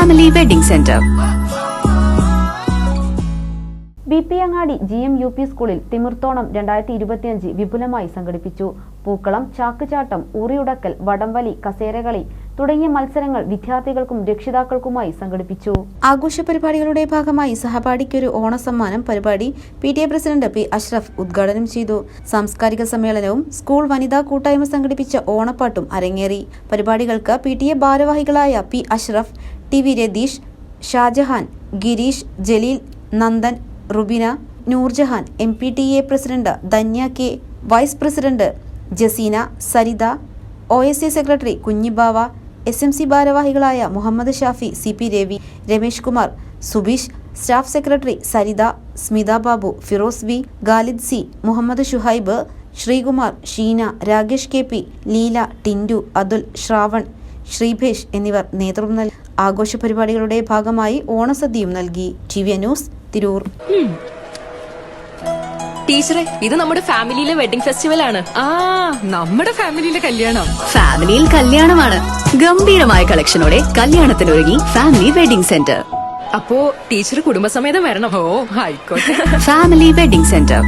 Family wedding centre B P Angadi G M U P സ്കൂളിൽ തിമിർത്തോണം രണ്ടായിരത്തി ഇരുപത്തിയഞ്ച് വിപുലമായി സംഘടിപ്പിച്ചു. പൂക്കളം ചാക്കുചാട്ടം ഊറിയുടക്കൽ വടംവലി കസേരകളി തുടങ്ങിയ മത്സരങ്ങൾ വിദ്യാർത്ഥികൾക്കും രക്ഷിതാക്കൾക്കുമായി സംഘടിപ്പിച്ചു. ആഘോഷ പരിപാടികളുടെ ഭാഗമായി സഹപാഠിക്കൊരു ഓണസമ്മാനം പരിപാടി P T A president P Ashraf ഉദ്ഘാടനം ചെയ്തു. സാംസ്കാരിക സമ്മേളനവും സ്കൂൾ വനിതാ കൂട്ടായ്മ സംഘടിപ്പിച്ച ഓണപ്പാട്ടും അരങ്ങേറി. പരിപാടികൾക്ക് പി ടി എ ഭാരവാഹികളായ P Ashraf T V Ratheesh Shajahan Gireesh Jaleel Nandan Rubina Noorjahan M P T A president Dhanya K vice president Jaseena Saritha O S A secretary Kunjibava S M C ഭാരവാഹികളായ Muhammad Shafi C P Ravi Ramesh Kumar Subeesh staff secretary Saritha Smitha Babu Firoz V Khalid C Muhammad Shuhaib Sreekumar Sheena Rakesh K P Leela Tindu Athul Shravan Sreebhesh എന്നിവർ നേതൃത്വം നൽകി. ആഘോഷ പരിപാടികളുടെ ഭാഗമായി ഓണസദ്യയും നൽകി. T V news Tirur. ടീച്ചറെ ഇത് നമ്മുടെ ഫാമിലിയിലെ വെഡിംഗ് ഫെസ്റ്റിവൽ ആണ് ആ നമ്മുടെ ഫാമിലിയിലെ കല്യാണം. ഫാമിലിയിൽ കല്യാണമാണ്. ഗംഭീരമായ കളക്ഷനോടെ കല്യാണത്തിനൊരുങ്ങി ഫാമിലി വെഡിംഗ് സെന്റർ. അപ്പോ ടീച്ചർ കുടുംബസമേതം വരണം. ഓ ആയിക്കോട്ടെ. Family wedding centre.